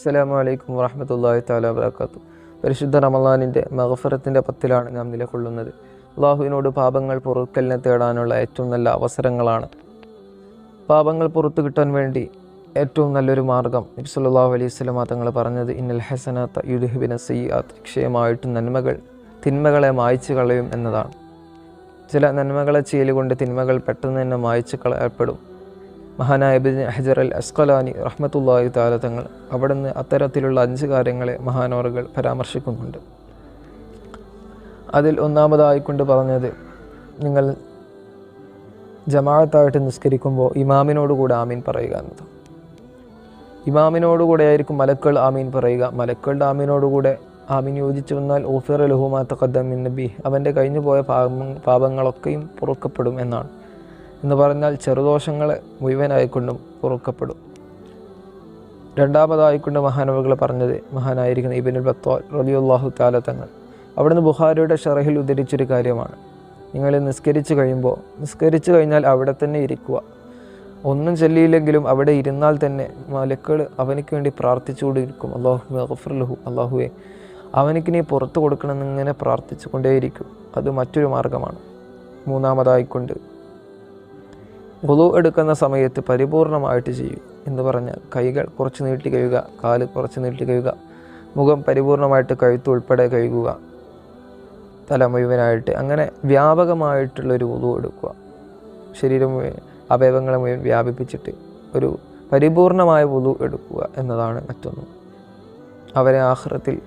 അസ്സലാമു അലൈക്കും വറഹമത്തല്ലാഹി താല വബർക്കാത്തു പരിശുദ്ധ റമലാനിന്റെ മഹഫറത്തിന്റെ പത്തിലാണ് നാം നിലകൊള്ളുന്നത്. അള്ളാഹുവിനോട് പാപങ്ങൾ പൊറുക്കലിനെ തേടാനുള്ള ഏറ്റവും നല്ല അവസരങ്ങളാണ്. പാപങ്ങൾ പുറത്തു കിട്ടാൻ വേണ്ടി ഏറ്റവും നല്ലൊരു മാർഗം നബ്സല്ലാഹു അലൈഹി സ്വലമ തങ്ങൾ പറഞ്ഞത് ഇന്നൽ ഹസനത്ത യുദ്ഹിബിന സയ്യാത്ത് ക്ഷയമായിട്ട് നന്മകൾ തിന്മകളെ മായച്ചു കളയും എന്നതാണ്. ചില നന്മകളെ ചെയ്യലുകൊണ്ട് തിന്മകൾ പെട്ടെന്ന് തന്നെ മായ്ച്ചു കളയപ്പെടും മഹാനായ ഹജർ അൽ അസ്കലാനി റഹ്മത്തുല്ലാഹി താല തങ്ങൾ അവിടുന്ന് അത്തരത്തിലുള്ള അഞ്ച് കാര്യങ്ങളെ മഹാനോറുകൾ പരാമർശിക്കുന്നുണ്ട്. അതിൽ ഒന്നാമതായിക്കൊണ്ട് പറഞ്ഞത് നിങ്ങൾ ജമാഅത്തായിട്ട് നിസ്കരിക്കുമ്പോൾ ഇമാമിനോടുകൂടെ ആമീൻ പറയുക എന്നത് ഇമാമിനോടുകൂടെ ആയിരിക്കും മലക്കൾ ആമീൻ പറയുക. മലക്കളുടെ ആമീനോടുകൂടെ ആമീൻ യോജിച്ചു വന്നാൽ ഓഫിർ ലഹുമാ തഖദ്ദമിൻ നബി. അവന്റെ കഴിഞ്ഞു പോയ പാപ പാപങ്ങളൊക്കെയും പൊറുക്കപ്പെടും എന്നാണ്. എന്ന് പറഞ്ഞാൽ ചെറുദോഷങ്ങളെ മുഴുവനായിക്കൊണ്ടും പൊറുക്കപ്പെടും. രണ്ടാമതായിക്കൊണ്ട് മഹാനവകൾ പറഞ്ഞത് മഹാനായിരിക്കുന്ന ഇബിനുൽ ബത്തോൽ റലിയുല്ലാഹു താല തങ്ങൾ. അവിടുന്ന് ബുഹാരിയുടെ ഷറഹിൽ ഉദ്ധരിച്ചൊരു കാര്യമാണ്. നിങ്ങൾ നിസ്കരിച്ചു കഴിയുമ്പോൾ നിസ്കരിച്ചു കഴിഞ്ഞാൽ അവിടെ തന്നെ ഇരിക്കുക. ഒന്നും ചൊല്ലിയില്ലെങ്കിലും അവിടെ ഇരുന്നാൽ തന്നെ മലക്കൾ അവനക്ക് വേണ്ടി പ്രാർത്ഥിച്ചുകൊണ്ടിരിക്കും അള്ളാഹു ഗഫർലഹു അള്ളാഹുവെ അവനക്ക് നീ പുറത്തു കൊടുക്കണമെന്ന് ഇങ്ങനെ പ്രാർത്ഥിച്ചു കൊണ്ടേയിരിക്കും. അത് മറ്റൊരു മാർഗമാണ്. മൂന്നാമതായിക്കൊണ്ട് വുളു എടുക്കുന്ന സമയത്ത് പരിപൂർണമായിട്ട് ചെയ്യും എന്ന് പറഞ്ഞാൽ കൈകൾ കുറച്ച് നീട്ടി കഴുകുക കാൽ കുറച്ച് നീട്ടി കഴുകുക മുഖം പരിപൂർണമായിട്ട് കഴുത്ത് ഉൾപ്പെടെ കഴുകുക തല മുഴുവനായിട്ട് അങ്ങനെ വ്യാപകമായിട്ടുള്ളൊരു വുളു എടുക്കുക. ശരീരം മുഴുവൻ അവയവങ്ങളെ മുഴുവൻ വ്യാപിപ്പിച്ചിട്ട് ഒരു പരിപൂർണമായ വുളു എടുക്കുക എന്നതാണ് മറ്റൊന്ന്. അവരെ ആഹ്റത്തിൽ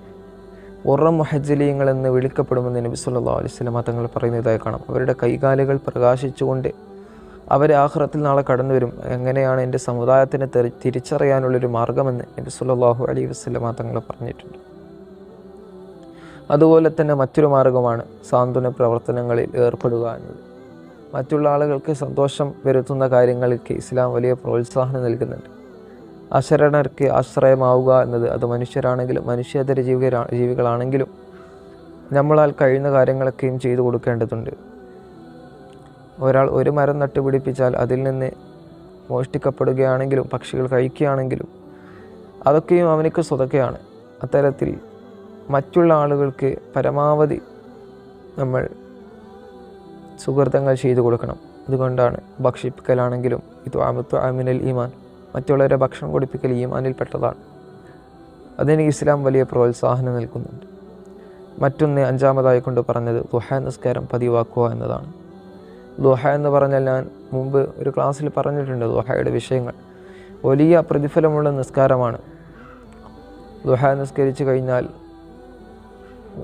ഉറം മൊഹജലീങ്ങൾ എന്ന് വിളിക്കപ്പെടുമെന്ന് നബി സല്ലല്ലാഹു അലൈഹി വസല്ലം തങ്ങൾ പറയുന്നതായി കാണാം. അവരുടെ കൈകാലുകൾ പ്രകാശിച്ചുകൊണ്ട് അവർ ആഹ്റത്തിൽ നാളെ കടന്നു വരും എങ്ങനെയാണ് എന്റെ സമുദായത്തിന് തെറി തിരിച്ചറിയാനുള്ളൊരു മാർഗമെന്ന് നബി സല്ലല്ലാഹു അലൈഹി വസ്ലമ തങ്ങൾ പറഞ്ഞിട്ടുണ്ട്. അതുപോലെ തന്നെ മറ്റൊരു മാർഗമാണ് സാന്ത്വന പ്രവർത്തനങ്ങളിൽ ഏർപ്പെടുക എന്നത്. മറ്റുള്ള ആളുകൾക്ക് സന്തോഷം വരുത്തുന്ന കാര്യങ്ങൾക്ക് ഇസ്ലാം വലിയ പ്രോത്സാഹനം നൽകുന്നുണ്ട്. അശരണർക്ക് ആശ്രയമാവുക എന്നത് അത് മനുഷ്യരാണെങ്കിലും മനുഷ്യേതര ജീവിക ജീവികളാണെങ്കിലും നമ്മളാൽ കഴിയുന്ന കാര്യങ്ങളൊക്കെയും ചെയ്തു കൊടുക്കേണ്ടതുണ്ട്. ഒരാൾ ഒരു മരം നട്ടുപിടിപ്പിച്ചാൽ അതിൽ നിന്ന് മോഷ്ടിക്കപ്പെടുകയാണെങ്കിലും പക്ഷികൾ കഴിക്കുകയാണെങ്കിലും അതൊക്കെയും അവനക്ക് സ്വതക്കെയാണ്. അത്തരത്തിൽ മറ്റുള്ള ആളുകൾക്ക് പരമാവധി നമ്മൾ സുഹൃത്തങ്ങൾ ചെയ്തു കൊടുക്കണം. അതുകൊണ്ടാണ് ഭക്ഷിപ്പിക്കലാണെങ്കിലും ഇത് ആമത്വ ആമിനൽ ഈമാൻ മറ്റുള്ളവരെ ഭക്ഷണം കൊടുപ്പിക്കൽ ഈമാനിൽപ്പെട്ടതാണ്. അതിന് ഇസ്ലാം വലിയ പ്രോത്സാഹനം നൽകുന്നുണ്ട്. മറ്റൊന്ന് അഞ്ചാമതായി കൊണ്ട് പറഞ്ഞത് ദുഹാ നിസ്കാരം പതിവാക്കുക എന്നതാണ്. ദുഹ എന്ന് പറഞ്ഞാൽ ഞാൻ മുമ്പ് ഒരു ക്ലാസ്സിൽ പറഞ്ഞിട്ടുണ്ട് ദുഹയുടെ വിഷയങ്ങൾ. വലിയ പ്രതിഫലമുള്ള നിസ്കാരമാണ്. ദുഹ നിസ്കരിച്ചു കഴിഞ്ഞാൽ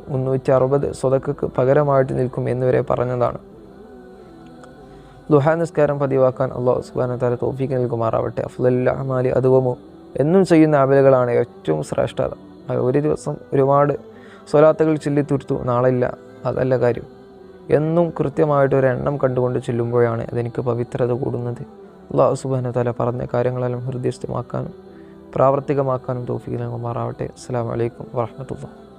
മുന്നൂറ്റി അറുപത് സ്വതക്കക്ക് പകരമായിട്ട് നിൽക്കും എന്നിവരെ പറഞ്ഞതാണ്. ദുഹ നിസ്കാരം പതിവാക്കാൻ അള്ളാഹു സുബാന താല തോഫിക്ക് നൽകുമാറാവട്ടെ. അഫ്ലല്ലാഹമാലി അതുവമോ. എന്നും ചെയ്യുന്ന അമലുകളാണ് ഏറ്റവും ശ്രേഷ്ഠത. ഒരു ദിവസം ഒരുപാട് സ്വലാത്തകൾ ചൊല്ലി നാളില്ല അതല്ല കാര്യം. എന്നും കൃത്യമായിട്ടൊരു എണ്ണം കണ്ടുകൊണ്ട് ചെല്ലുമ്പോഴാണ് അതെനിക്ക് പവിത്രത കൂടുന്നത്. അള്ളാഹു സുബാന തല പറഞ്ഞ കാര്യങ്ങളെല്ലാം ഹൃദയസ്ഥമാക്കാനും പ്രാവർത്തികമാക്കാനും തോഫിക്ക് നൽകുമാറാവട്ടെ. അസ്സാം വലൈക്കും വാഹമത്തുള്ള